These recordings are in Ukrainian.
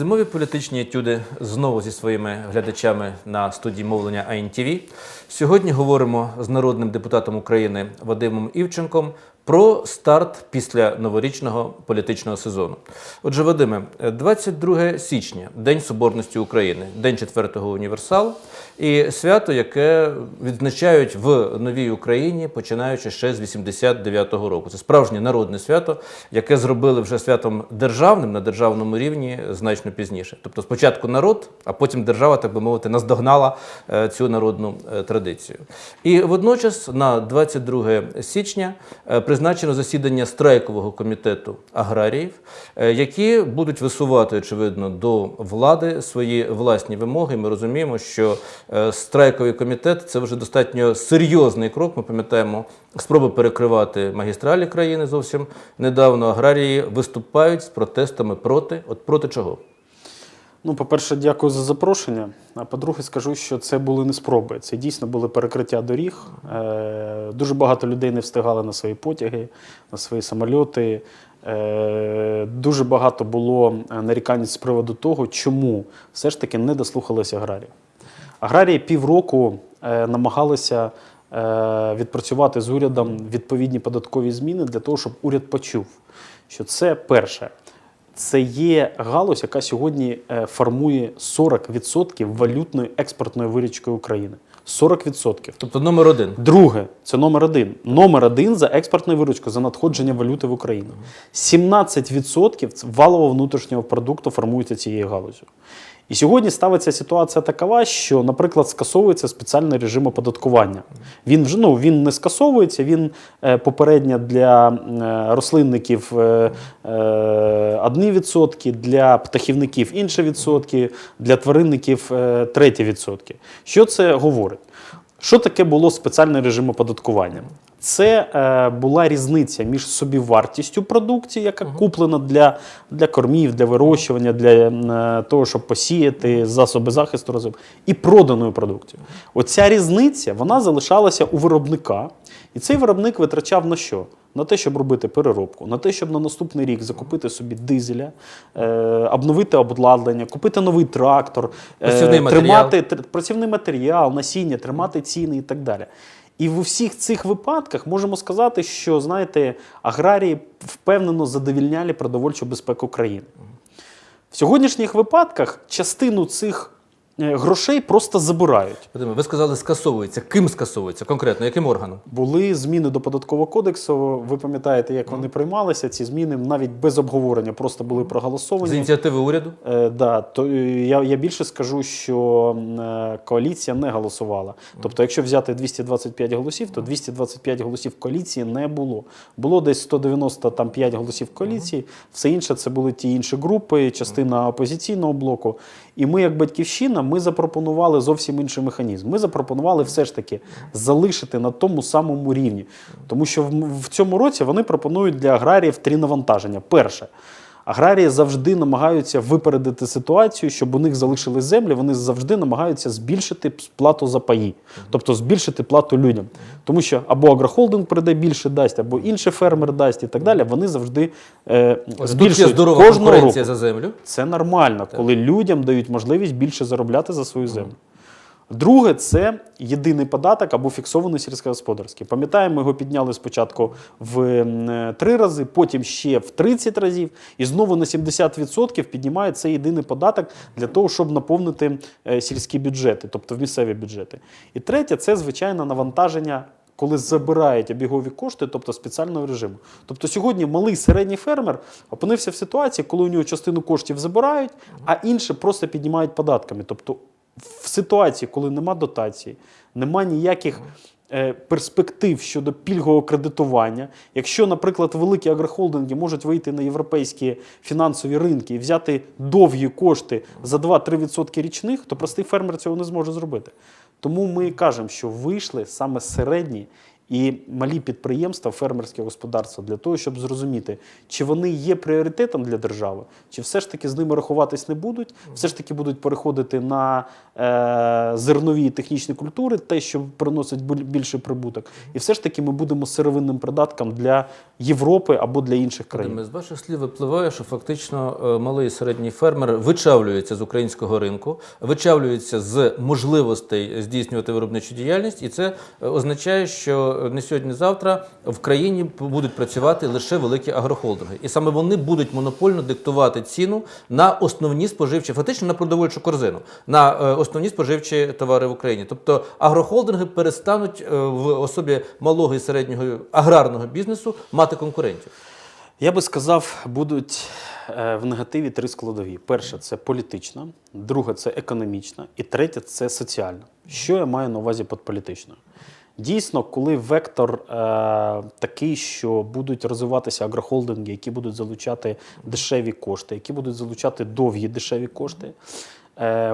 Зимові політичні етюди знову зі своїми глядачами на студії мовлення АНТВ. Сьогодні говоримо з народним депутатом України Вадимом Івченком про старт після новорічного політичного сезону. Отже, Вадиме, 22 січня, День Соборності України, День 4-го універсалу, і свято, яке відзначають в новій Україні, починаючи ще з 89-го року. Це справжнє народне свято, яке зробили вже святом державним на державному рівні значно пізніше. Тобто спочатку народ, а потім держава, так би мовити, наздогнала е, цю народну е, традицію. І водночас на 22 січня е, призначено засідання страйкового комітету аграріїв, які будуть висувати, очевидно, до влади свої власні вимоги. Ми розуміємо, що страйковий комітет це вже достатньо серйозний крок. Ми пам'ятаємо спроби перекривати магістралі країни зовсім недавно. Аграрії виступають з протестами проти. От проти чого? Ну, по-перше, дякую за запрошення. А по-друге, скажу, що це були не спроби. Це дійсно були перекриття доріг. Е, Дуже багато людей не встигали на свої потяги, на свої самольоти. Е, Дуже багато було е, нарікань з приводу того, чому все ж таки не дослухалися аграрії. Аграрії півроку е, намагалися е, відпрацювати з урядом відповідні податкові зміни для того, щоб уряд почув, що це перше. Це є галузь, яка сьогодні е, формує 40% валютної експортної виручки України. 40%. Тобто номер один. Друге, це номер один. Номер один за експортну виручку, за надходження валюти в Україну. 17% валового внутрішнього продукту формується цією галузю. І сьогодні ставиться ситуація такова, що, наприклад, скасовується спеціальний режим оподаткування. Він вже ну, він не скасовується, він е, попередньо для е, рослинників е, одні відсотки, для птахівників інші відсотки, для тваринників треті відсотки. Що це говорить? Що таке було спеціальний режим оподаткування? Це е, була різниця між собівартістю продукції, яка куплена для, для кормів, для вирощування, для е, того, щоб посіяти засоби захисту розвитку, і проданою продукцією. Оця різниця вона залишалася у виробника, і цей виробник витрачав на що? На те, щоб робити переробку, на те, щоб на наступний рік закупити собі дизеля, е, обновити обладнання, купити новий трактор, е, Працівний матеріал. тримати тр- працівний матеріал, насіння, тримати ціни і так далі. І в усіх цих випадках можемо сказати, що знаєте, аграрії впевнено задовільняли продовольчу безпеку країни. В сьогоднішніх випадках частину цих грошей просто забирають. Ви сказали, скасовується. Ким скасовується? Конкретно, яким органом? Були зміни до податкового кодексу. Ви пам'ятаєте, як вони приймалися? Ці зміни навіть без обговорення просто були проголосовані. З ініціативи уряду? Е, да, то е, я, я більше скажу, що е, коаліція не голосувала. Тобто, якщо взяти 225 голосів, то 225 голосів коаліції не було. Було десь 195 голосів коаліції, все інше це були ті інші групи, частина опозиційного блоку. І ми, як батьківщина, ми запропонували зовсім інший механізм. Ми запропонували все ж таки залишити на тому самому рівні. Тому що в, цьому році вони пропонують для аграріїв три навантаження. Перше. Аграрії завжди намагаються випередити ситуацію, щоб у них залишились землі. Вони завжди намагаються збільшити плату за паї, тобто збільшити плату людям. Тому що або агрохолдинг прийде більше дасть, або інший фермер дасть і так далі. Вони завжди е, Ось тут є збільшують здорова кожного року. за землю. Це нормально, коли людям дають можливість більше заробляти за свою землю. Друге, це єдиний податок або фіксований сільськогосподарський. Пам'ятаємо, ми його підняли спочатку в м, три рази, потім ще в 30 разів, і знову на 70% піднімають цей єдиний податок для того, щоб наповнити е, сільські бюджети, тобто в місцеві бюджети. І третє це звичайно навантаження. Коли забирають обігові кошти, тобто спеціального режиму. Тобто сьогодні малий середній фермер опинився в ситуації, коли у нього частину коштів забирають, а інше просто піднімають податками. Тобто в ситуації, коли нема дотації, нема ніяких е, перспектив щодо пільгового кредитування. Якщо, наприклад, великі агрохолдинги можуть вийти на європейські фінансові ринки і взяти довгі кошти за 2-3% річних, то простий фермер цього не зможе зробити. Тому ми кажемо, що вийшли саме середні і малі підприємства, фермерське господарство для того, щоб зрозуміти, чи вони є пріоритетом для держави, чи все ж таки з ними рахуватись не будуть, все ж таки будуть переходити на е, зернові технічні культури, те, що приносить більший прибуток, і все ж таки ми будемо сировинним придатком для Європи або для інших країн. З ваших слів випливає, що фактично е, малий і середній фермер вичавлюється з українського ринку, вичавлюється з можливостей здійснювати виробничу діяльність, і це е, означає, що не сьогодні-завтра в країні будуть працювати лише великі агрохолдинги, і саме вони будуть монопольно диктувати ціну на основні споживчі, фактично на продовольчу корзину, на е, основні споживчі товари в Україні. Тобто агрохолдинги перестануть е, в особі малого і середнього аграрного бізнесу мати конкурентів. Я би сказав, будуть е, в негативі три складові: перше це політична, друге це економічна, і третє це соціальна. Що я маю на увазі під політичною? Дійсно, коли вектор е, такий, що будуть розвиватися агрохолдинги, які будуть залучати дешеві кошти, які будуть залучати довгі дешеві кошти,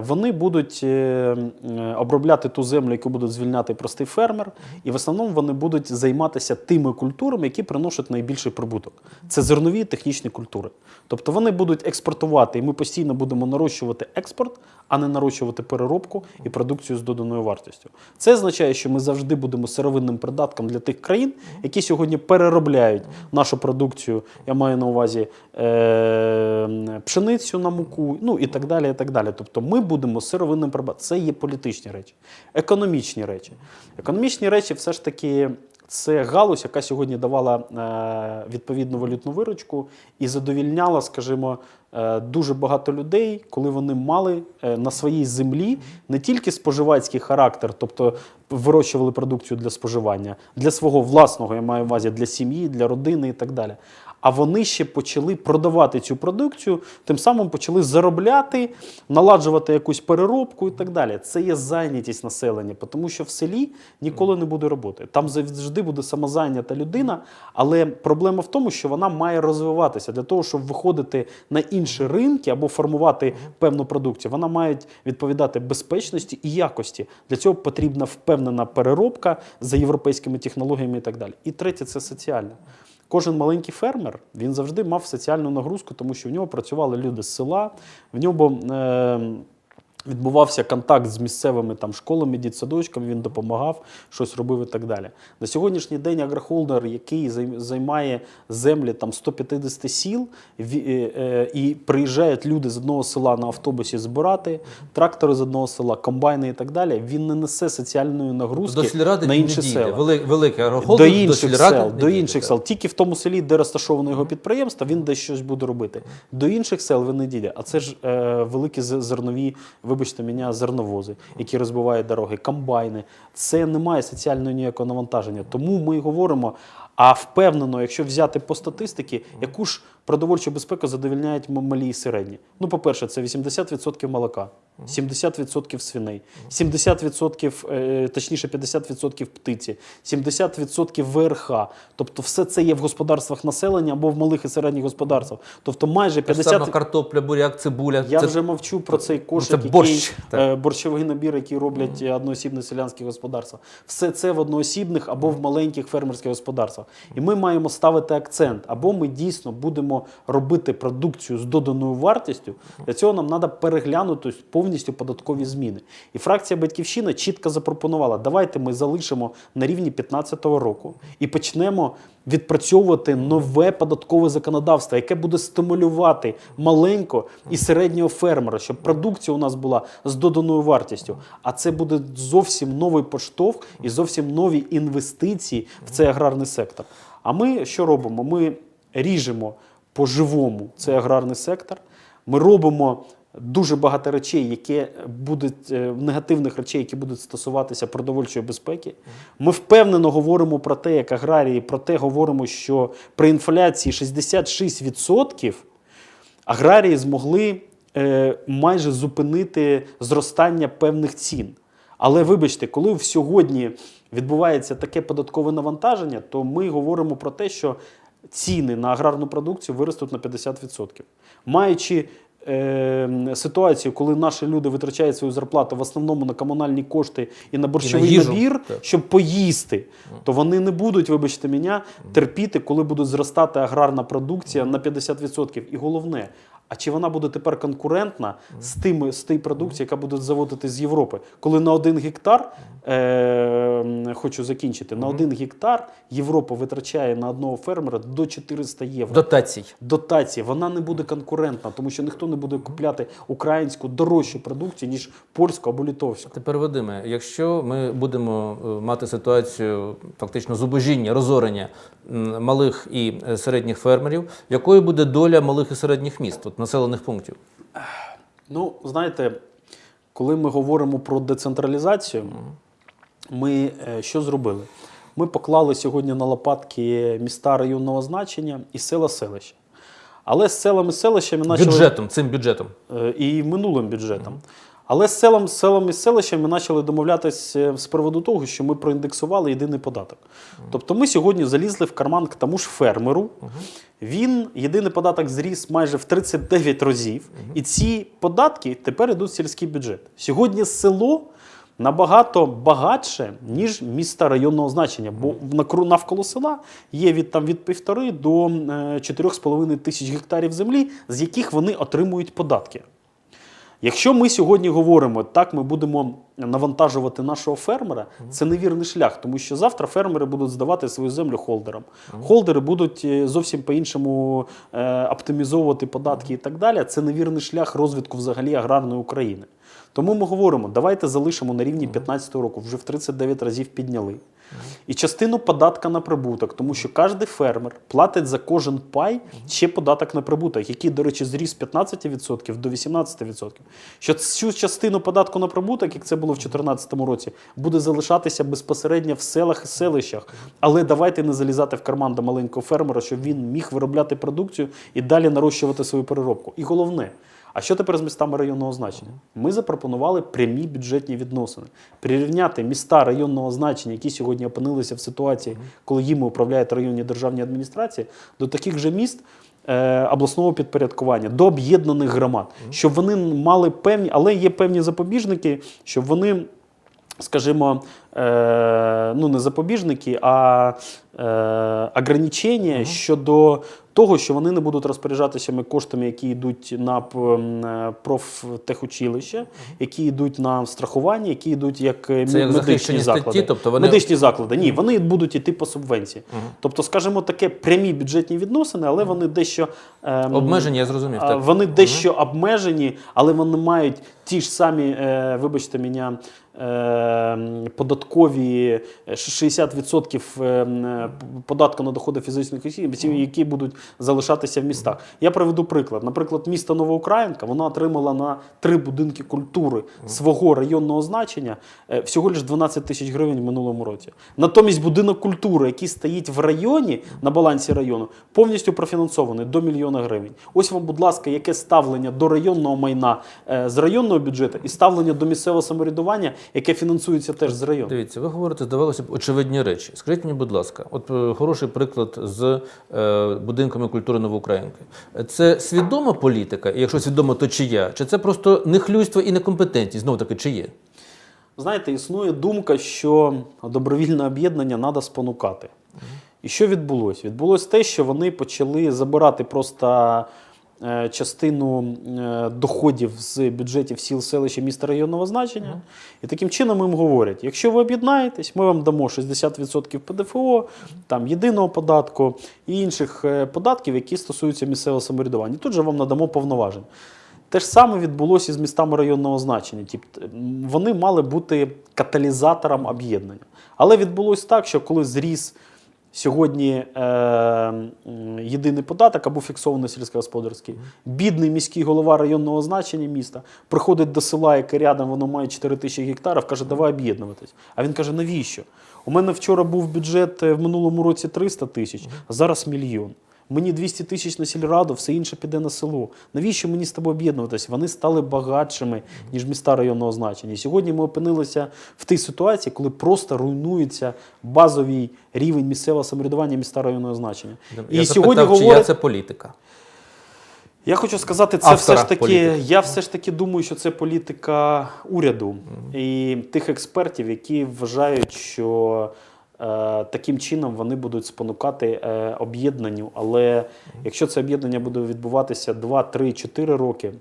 вони будуть е, е, обробляти ту землю, яку будуть звільняти простий фермер, і в основному вони будуть займатися тими культурами, які приносять найбільший прибуток. Це зернові технічні культури. Тобто вони будуть експортувати, і ми постійно будемо нарощувати експорт, а не нарощувати переробку і продукцію з доданою вартістю. Це означає, що ми завжди будемо сировинним придатком для тих країн, які сьогодні переробляють нашу продукцію. Я маю на увазі е- пшеницю на муку, ну і так далі. І так далі. Тобто ми будемо сировинним придатком. Це є політичні речі, економічні речі. Економічні речі, все ж таки. Це галузь, яка сьогодні давала е, відповідну валютну виручку і задовільняла, скажімо, е, дуже багато людей, коли вони мали е, на своїй землі не тільки споживацький характер, тобто вирощували продукцію для споживання, для свого власного, я маю в увазі для сім'ї, для родини і так далі. А вони ще почали продавати цю продукцію, тим самим почали заробляти, наладжувати якусь переробку і так далі. Це є зайнятість населення, тому що в селі ніколи не буде роботи. Там завжди буде самозайнята людина, але проблема в тому, що вона має розвиватися для того, щоб виходити на інші ринки або формувати певну продукцію. Вона має відповідати безпечності і якості. Для цього потрібна впевнена переробка за європейськими технологіями і так далі. І третє це соціальне. Кожен маленький фермер він завжди мав соціальну нагрузку, тому що в нього працювали люди з села, в нього е, відбувався контакт з місцевими там школами, дітсадочками, він допомагав, щось робив і так далі. На сьогоднішній день агрохолдер, який зай- займає землі там 150 сіл, е, е, і приїжджають люди з одного села на автобусі збирати, трактори з одного села, комбайни і так далі, він не несе соціальної нагрузки До на інші села Великий до до інших сільради сел, до інших сел. Тільки в тому селі, де розташовано його підприємство, він десь щось буде робити. До інших сел він не дійде. А це ж е, великі зернові, вибачте мене, зерновози, які розбивають дороги, комбайни. Це не має соціального ніякого навантаження. Тому ми говоримо. А впевнено, якщо взяти по статистиці, яку ж продовольчу безпеку задовільняють малі і середні. Ну, по-перше, це 80% молока, 70% свиней, 70%, е, точніше 50% птиці, 70% ВРХ. Тобто все це є в господарствах населення або в малих і середніх господарствах. Тобто майже Та ж сама 50%... картопля, буряк, цибуля. Я Це- вже мовчу про цей кошик, це який, борщ, так. е, борщовий набір, який роблять е, одноосібні селянські господарства. Все це в одноосібних або в маленьких фермерських господарствах. І ми маємо ставити акцент, або ми дійсно будемо робити продукцію з доданою вартістю. Для цього нам треба переглянути повністю податкові зміни. І фракція Батьківщина чітко запропонувала: давайте ми залишимо на рівні 2015 року і почнемо відпрацьовувати нове податкове законодавство, яке буде стимулювати маленького і середнього фермера, щоб продукція у нас була з доданою вартістю. А це буде зовсім новий поштовх і зовсім нові інвестиції в цей аграрний сектор. А ми що робимо? Ми ріжемо по-живому цей аграрний сектор. Ми робимо дуже багато речей, які будуть е, негативних речей, які будуть стосуватися продовольчої безпеки. Ми впевнено говоримо про те, як аграрії, про те говоримо, що при інфляції 66% аграрії змогли е, майже зупинити зростання певних цін. Але вибачте, коли сьогодні відбувається таке податкове навантаження, то ми говоримо про те, що ціни на аграрну продукцію виростуть на 50%. Маючи е, ситуацію, коли наші люди витрачають свою зарплату в основному на комунальні кошти і на борщовий їжу. набір, Так. щоб поїсти, то вони не будуть, вибачте мене, терпіти, коли буде зростати аграрна продукція на 50%. І головне, а чи вона буде тепер конкурентна з тими з тією продукцією, яка буде заводити з Європи? Коли на один гектар, е, хочу закінчити, на один гектар Європа витрачає на одного фермера до 400 євро. Дотацій. Дотації, вона не буде конкурентна, тому що ніхто не буде купляти українську дорожчу продукцію, ніж польську або литовську. Тепер, Вадиме, якщо ми будемо е, мати ситуацію фактично зубожіння, розорення малих і е, середніх фермерів, якою буде доля малих і середніх міст, от, населених пунктів? Ну, знаєте, коли ми говоримо про децентралізацію, ми е, що зробили? Ми поклали сьогодні на лопатки міста районного значення і села селища. Але з селами селищами почали Бюджетом, цим бюджетом. е, і минулим бюджетом. Але з селом, з селами і селищами почали домовлятися з приводу того, що ми проіндексували єдиний податок. Тобто ми сьогодні залізли в карман к тому ж фермеру. Він єдиний податок зріс майже в 39 разів, і ці податки тепер йдуть в сільський бюджет. Сьогодні село набагато багатше, ніж міста районного значення, бо навколо села є від, там, від півтори до е, 4,5 тисяч гектарів землі, з яких вони отримують податки. Якщо ми сьогодні говоримо, так ми будемо навантажувати нашого фермера, це невірний шлях, тому що завтра фермери будуть здавати свою землю холдерам. Холдери будуть е, зовсім по-іншому е, оптимізовувати податки і так далі. Це невірний шлях розвитку взагалі аграрної України. Тому ми говоримо, давайте залишимо на рівні 2015 року, вже в 39 разів підняли. І частину податка на прибуток, тому що кожен фермер платить за кожен пай ще податок на прибуток, який, до речі, зріс з 15% до 18%. Що цю частину податку на прибуток, як це було в 2014 році, буде залишатися безпосередньо в селах і селищах. Але давайте не залізати в карман до маленького фермера, щоб він міг виробляти продукцію і далі нарощувати свою переробку. І головне. А що тепер з містами районного значення? Ми запропонували прямі бюджетні відносини. Прирівняти міста районного значення, які сьогодні опинилися в ситуації, коли їми управляють районні державні адміністрації, до таких же міст. е, Обласного підпорядкування до об'єднаних громад, щоб вони мали певні, але є певні запобіжники, щоб вони, скажімо, ну не запобіжники, а е, ограничення щодо того, що вони не будуть розпоряджатися коштами, які йдуть на е, профтехучилище, які йдуть на страхування, які йдуть як, е, Це медичні заклади. статті, тобто вони- Медичні заклади. Ні, вони будуть йти по субвенції. Тобто, скажімо, таке прямі бюджетні відносини, але вони дещо ем, Обмеження, я зрозумів. Так. Вони дещо обмежені, але вони мають ті ж самі, е, вибачте мене, е, податкові е, 60% е, податку на доходи фізичних осіб, які будуть залишатися в містах. Я приведу приклад. Наприклад, місто Новоукраїнка вона отримала на три будинки культури свого районного значення е, всього лише 12 тисяч гривень в минулому році. Натомість будинок культури, який стоїть в районі на балансі району, повністю профінансований до мільйона гривень. Ось вам, будь ласка, яке ставлення до районного майна е, з районного бюджету і ставлення до місцевого самоврядування, яке фінансується теж з району. Дивіться, ви говорите, здавалося б, очевидні речі. Скажіть мені, будь ласка, от е, хороший приклад з е, будинками культури Новоукраїнки. Це свідома політика, і якщо свідомо, то чия? Чи це просто нехлюйство і некомпетентність? Знову таки, чиє? Знаєте, існує думка, що добровільне об'єднання треба спонукати. І що відбулося? Відбулося те, що вони почали забирати просто частину е, доходів з бюджетів сіл, селища, міста районного значення. І таким чином їм говорять: якщо ви об'єднаєтесь, ми вам дамо 60% ПДФО, там єдиного податку і інших е, податків, які стосуються місцевого самоврядування. І тут же вам надамо повноважень. Те ж саме відбулося з містами районного значення. Тобто вони мали бути каталізатором об'єднання. Але відбулося так, що коли зріс сьогодні е, єдиний податок або фіксований сільськогосподарський, бідний міський голова районного значення міста приходить до села, яке рядом воно має 4 тисячі гектарів, каже, давай об'єднуватись. А він каже, навіщо? У мене вчора був бюджет е, в минулому році 300 тисяч, а зараз мільйон. Мені 200 тисяч на сільраду, все інше піде на село. Навіщо мені з тобою об'єднуватися? Вони стали багатшими, ніж міста районного значення. І сьогодні ми опинилися в тій ситуації, коли просто руйнується базовий рівень місцевого самоврядування міста районного значення. Я І запитав, сьогодні чия говорять, це політика? Я хочу сказати, це Автора все ж таки. політики. Я все ж таки думаю, що це політика уряду і тих експертів, які вважають, що таким чином вони будуть спонукати е, об'єднанню. Але якщо це об'єднання буде відбуватися 2, 3, 4 роки.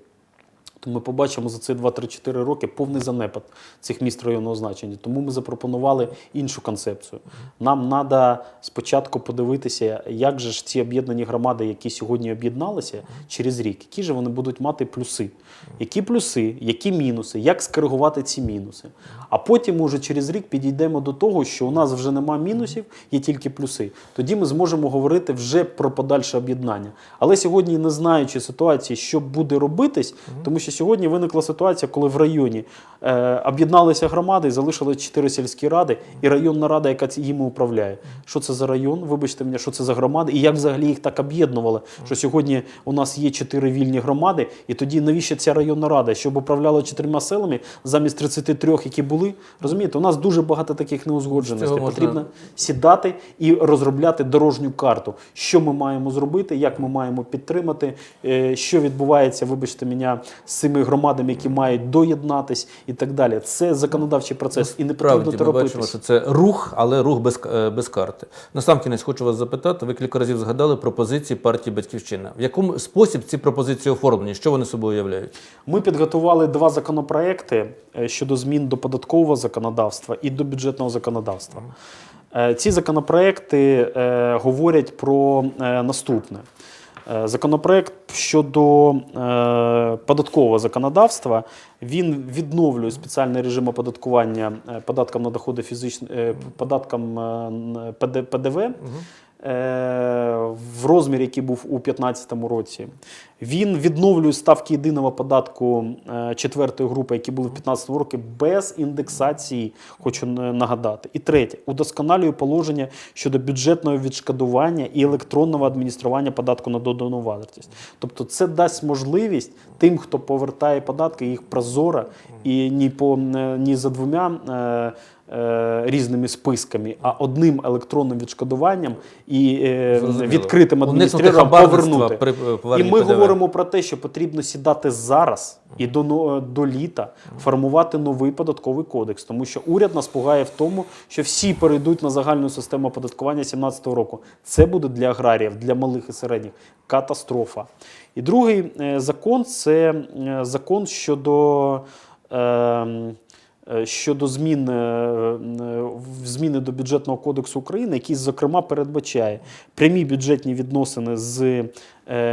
То ми побачимо за ці 2-3-4 роки повний занепад цих міст районного значення. Тому ми запропонували іншу концепцію. Нам треба спочатку подивитися, як же ж ці об'єднані громади, які сьогодні об'єдналися через рік, які ж вони будуть мати плюси. Які плюси, які мінуси, як скоригувати ці мінуси. А потім, уже через рік, підійдемо до того, що у нас вже нема мінусів, є тільки плюси. Тоді ми зможемо говорити вже про подальше об'єднання. Але сьогодні, не знаючи ситуації, що буде робитись, тому що сьогодні виникла ситуація, коли в районі е, об'єдналися громади, залишили чотири сільські ради, і районна рада, яка їми управляє. Що це за район? Вибачте мене, що це за громади, і як взагалі їх так об'єднували? Що сьогодні у нас є чотири вільні громади, і тоді навіщо ця районна рада, щоб управляла чотирма селами замість 33, які були? Розумієте, у нас дуже багато таких неузгодженостей. Потрібно сідати і розробляти дорожню карту, що ми маємо зробити, як ми маємо підтримати, е, що відбувається, вибачте мене, з цими громадами, які мають доєднатись і так далі. Це законодавчий процес, і не потрібно ми бачимо, що це рух, але рух без, е, без карти. Насамкінець хочу вас запитати. Ви кілька разів згадали пропозиції партії Батьківщина. В якому спосіб ці пропозиції оформлені? Що вони собою являють? Ми підготували два законопроекти е, щодо змін до податкового законодавства і до бюджетного законодавства. Е, Ці законопроекти говорять про наступне. Е, Законопроект щодо е, податкового законодавства він відновлює спеціальний режим оподаткування е, податком на доходи фізичних податком ПДВ в розмірі, який був у 2015 році. Він відновлює ставки єдиного податку е, четвертої групи, які були в 2015 році, без індексації, хочу нагадати. І третє, удосконалює положення щодо бюджетного відшкодування і електронного адміністрування податку на додану вартість. Тобто це дасть можливість тим, хто повертає податки, їх прозоро і ні, по, е, ні за двома. е, Різними списками, а одним електронним відшкодуванням і Зрозуміло. відкритим хабарництва повернути. при, І ми ПДВ. Говоримо про те, що потрібно сідати зараз і до, до літа формувати новий податковий кодекс, тому що уряд нас пугає в тому, що всі перейдуть на загальну систему оподаткування 2017 року. Це буде для аграріїв, для малих і середніх катастрофа. І другий е, закон це е, закон щодо. ем, е, Щодо змін, зміни до бюджетного кодексу України, який, зокрема, передбачає прямі бюджетні відносини з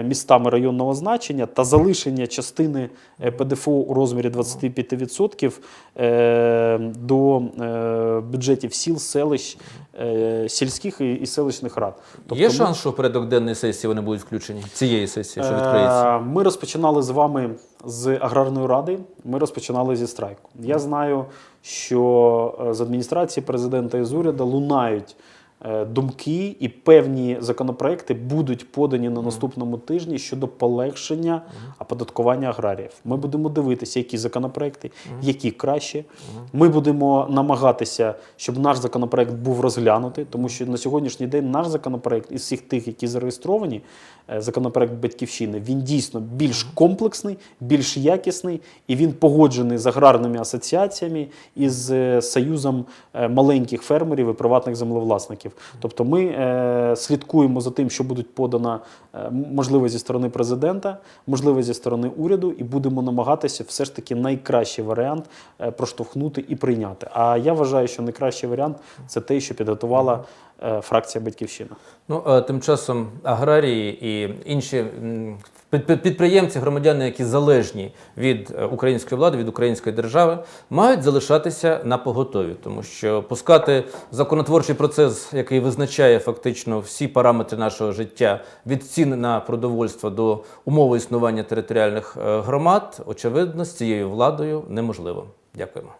містами районного значення та залишення частини е, ПДФО у розмірі 25% е, до е, бюджетів сіл, селищ, е, сільських і селищних рад. Є ми- шанс, що в порядок денної сесії вони будуть включені? Цієї сесії, що відкриється? Е, Ми розпочинали з вами з аграрної ради. Ми розпочинали зі страйку. Я знаю, що е, з адміністрації президента і з уряду лунають е, думки, і певні законопроекти будуть подані на наступному тижні щодо полегшення оподаткування аграріїв. Ми будемо дивитися, які законопроекти, які краще. Ми будемо намагатися, щоб наш законопроект був розглянутий, тому що на сьогоднішній день наш законопроект із всіх тих, які зареєстровані, е, законопроект Батьківщини, він дійсно більш комплексний, більш якісний і він погоджений з аграрними асоціаціями і з е, союзом е, маленьких фермерів і приватних землевласників. Тобто ми е, слідкуємо за тим, що будуть подано е, можливо зі сторони президента, можливо зі сторони уряду, і будемо намагатися все ж таки найкращий варіант е, проштовхнути і прийняти. А я вважаю, що найкращий варіант це те, що підготувала е, фракція Батьківщина. Ну, а тим часом аграрії і інші підприємці, громадяни, які залежні від е, української влади, від української держави, мають залишатися на поготові, тому що пускати законотворчий процес, який визначає фактично всі параметри нашого життя від цін на продовольство до умови існування територіальних е, громад, очевидно, з цією владою неможливо. Дякуємо.